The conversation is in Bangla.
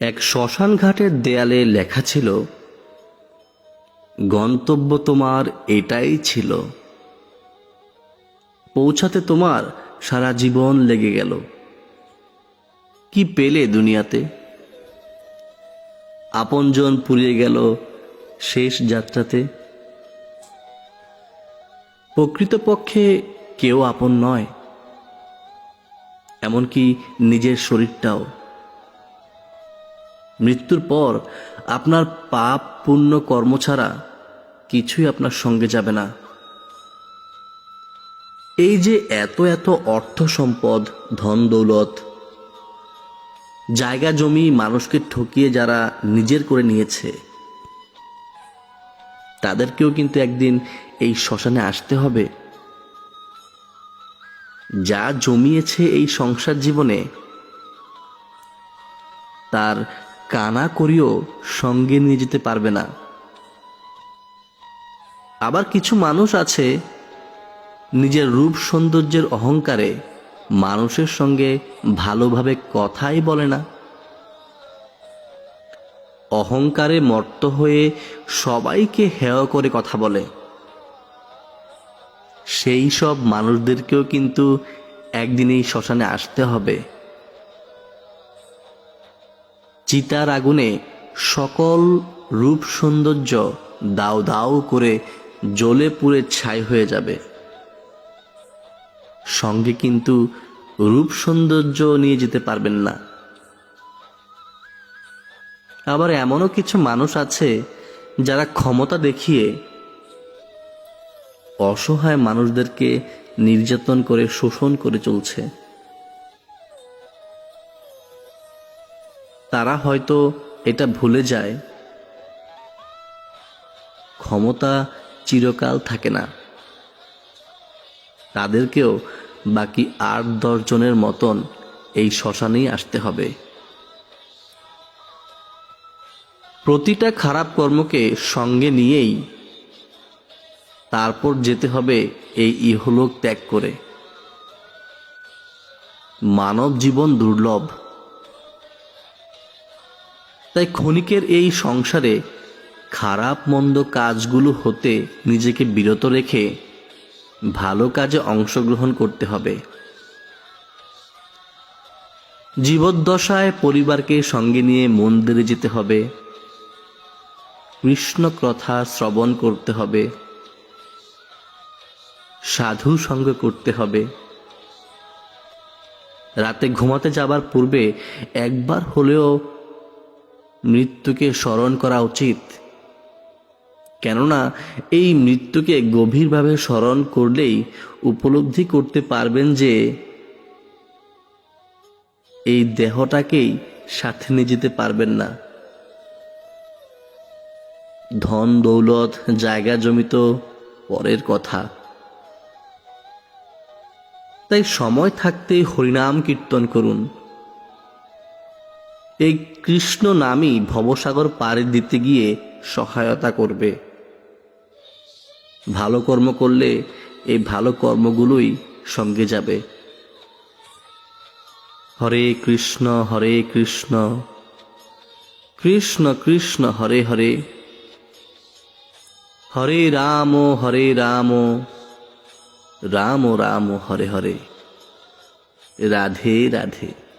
এক শ্মশান ঘাটের দেয়ালে লেখা ছিল, গন্তব্য তোমার এটাই ছিল। পৌঁছাতে তোমার সারা জীবন লেগে গেল। কি পেলে দুনিয়াতে? আপনজন পুড়িয়ে গেল শেষ যাত্রাতে। প্রকৃতপক্ষে কেউ আপন নয়, এমনকি নিজের শরীরটাও। মৃত্যুর পর আপনার পাপ পুণ্য কর্ম ছাড়া কিছুই আপনার সঙ্গে যাবে না। এই যে এত এত অর্থ সম্পদ, ধন দৌলত, জায়গা জমি মানুষকে ঠকিয়ে যারা নিজের করে নিয়েছে, তাদেরকেও কিন্তু একদিন এই শ্মশানে আসতে হবে। যা জমিয়েছে এই সংসার জীবনে, তার কানা করিও সঙ্গে নিয়ে যেতে পারবে না। আবার কিছু মানুষ আছে নিজের রূপ সৌন্দর্যের অহংকারে মানুষের সঙ্গে ভালোভাবে কথাই বলে না। অহংকারে মর্ত হয়ে সবাইকে হেয় করে কথা বলে। সেই সব মানুষদেরকেও কিন্তু একদিন এই শ্মশানে আসতে হবে। চিতার আগুনে সকল রূপ সৌন্দর্য দাও দাও করে জ্বলে পুড়ে ছাই হয়ে যাবে। সঙ্গে কিন্তু রূপ সৌন্দর্য নিয়ে যেতে পারবেন না। আবার এমনও কিছু মানুষ আছে যারা ক্ষমতা দেখিয়ে অসহায় মানুষদেরকে নির্যাতন করে শোষণ করে চলছে। তারা হয়তো এটা ভুলে যায়। ক্ষমতা চিরকাল থাকে না। তাদেরকেও বাকি আট দশ জনের মতন এই শ্মশানেই আসতে হবে। প্রতিটা খারাপ কর্মকে সঙ্গে নিয়েই তারপর যেতে হবে এই ইহলোক ত্যাগ করে। মানব জীবন দুর্লভ। তাই ক্ষণিকের এই সংসারে খারাপ মন্দ কাজগুলো হতে নিজেকে বিরত রেখে ভালো কাজে অংশগ্রহণ করতে হবে। জীবদ্দশায় পরিবারকে সঙ্গে নিয়ে মন্দিরে যেতে হবে। কৃষ্ণ কথা শ্রবণ করতে হবে। সাধু সঙ্গ করতে হবে। রাতে ঘুমাতে যাবার পূর্বে একবার হলেও মৃত্যুকে স্মরণ করা উচিত। কেননা, এই মৃত্যুকে গভীরভাবে স্মরণ করলেই উপলব্ধি করতে পারবেন যে, এই দেহটাকেই সাথে নিয়ে যেতে পারবেন না। ধন, দৌলত, জায়গা, জমি তো পরের কথা। তাই সময় থাকতেই হরিনাম কীর্তন করুন। এই কৃষ্ণ নামই ভবসাগর পাড়ি দিতে গিয়ে সহায়তা করবে। ভালো কর্ম করলে এই ভালো কর্মগুলোই সঙ্গে যাবে। হরে কৃষ্ণ হরে কৃষ্ণ। কৃষ্ণ কৃষ্ণ, হরে হরে। হরে রাম হরে রাম। রাম রাম, হরে হরে। রাধে রাধে।